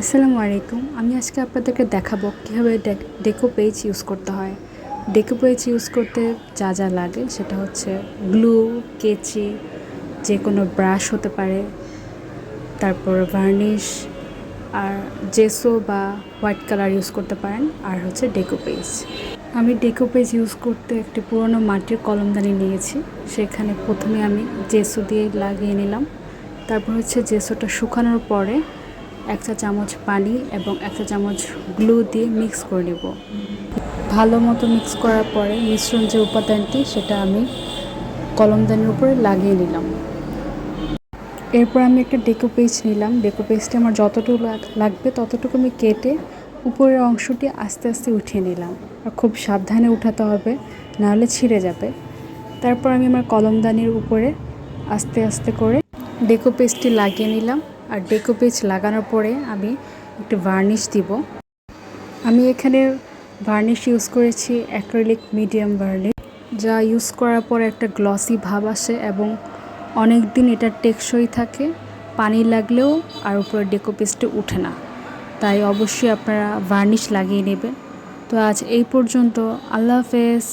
আসসালামু আলাইকুম। আমি আজকে আপনাদেরকে দেখাবো কীভাবে ডেকো পেজ ইউজ করতে হয়। ডেকো পেজ ইউজ করতে যা যা লাগে সেটা হচ্ছে গ্লু, কেচি যে কোনো ব্রাশ হতে পারে, তারপর ভার্নিশ আর জেসো বা হোয়াইট কালার ইউজ করতে পারেন, আর হচ্ছে ডেকো পেজ আমি ডেকো পেজ ইউজ করতে একটি পুরনো মাটির কলমদানি নিয়েছি। সেখানে প্রথমে আমি জেসো দিয়ে লাগিয়ে নিলাম। তারপর হচ্ছে জেসোটা শুকানোর পরে এক চা চামচ পানি এবং এক চা চামচ গ্লু দিয়ে মিক্স করে নেব। ভালো মতো মিক্স করার পরে মিশ্রণ যে উপাদানটি, সেটা আমি কলমদানির উপরে লাগিয়ে নিলাম। এরপর আমি একটা ডেকো পেজ নিলাম। ডেকো পেজটি আমার যতটুকু লাগবে ততটুকু আমি কেটে উপরের অংশটি আস্তে আস্তে উঠিয়ে নিলাম। আর খুব সাবধানে উঠাতে হবে, নাহলে ছিঁড়ে যাবে। তারপর আমি আমার কলমদানির উপরে আস্তে আস্তে করে ডেকো পেজটি লাগিয়ে নিলাম। আর ডেকো পেজ লাগানোর পরে আমি একটু ভার্নিশ দিব। আমি এখানে ভার্নিশ ইউজ করেছি অ্যাক্রিলিক মিডিয়াম ভার্নিশ যা ইউজ করার পর একটা গ্লসি ভাব আসে এবং অনেক দিন এটা টেকসই থাকে, পানি লাগলেও আর উপরে ডেকো পেজটি উঠে না। তাই অবশ্যই আপনারা ভার্নিশ লাগিয়ে নেবেন। তো আজ এই পর্যন্ত, আল্লাহ হাফেজ।